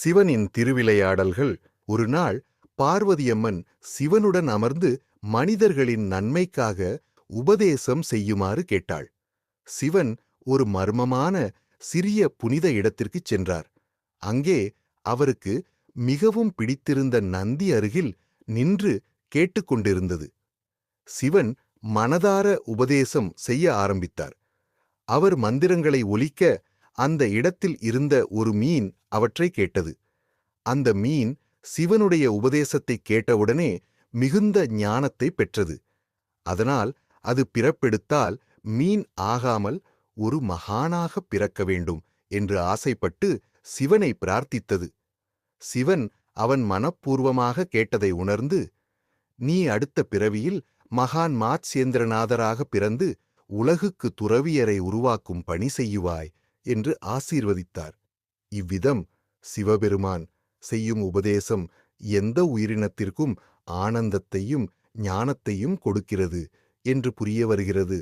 சிவனின் திருவிளையாடல்கள் ஒரு நாள் பார்வதியம்மன் சிவனுடன் அமர்ந்து மனிதர்களின் நன்மைக்காக உபதேசம் செய்யுமாறு கேட்டாள். சிவன் ஒரு மர்மமான சிறிய புனித இடத்திற்குச் சென்றார். அங்கே அவருக்கு மிகவும் பிடித்திருந்த நந்தி அருகில் நின்று கேட்டுக்கொண்டிருந்தது சிவன் மனதார உபதேசம் செய்ய ஆரம்பித்தார். அவர் மந்திரங்களை ஒலிக்க அந்த இடத்தில் இருந்த ஒரு மீன் அவற்றை கேட்டது. அந்த மீன் சிவனுடைய உபதேசத்தை கேட்டவுடனே மிகுந்த ஞானத்தை பெற்றது. அதனால் அது பிறப்பெடுத்தால் மீன் ஆகாமல் ஒரு மகானாக பிறக்க வேண்டும் என்று ஆசைப்பட்டு சிவனை பிரார்த்தித்தது. சிவன் அவன் மனப்பூர்வமாக கேட்டதை உணர்ந்து நீ அடுத்த பிறவியில் மகான் மாத்சேந்திரநாதராக பிறந்து உலகுக்கு துறவியரை உருவாக்கும் பணி செய்யுவாய். என்று ஆசீர்வதித்தார். இவ்விதம் சிவபெருமான் செய்யும் உபதேசம் எந்த உயிரினத்திற்கும் ஆனந்தத்தையும் ஞானத்தையும் கொடுக்கிறது என்று புரிய வருகிறது.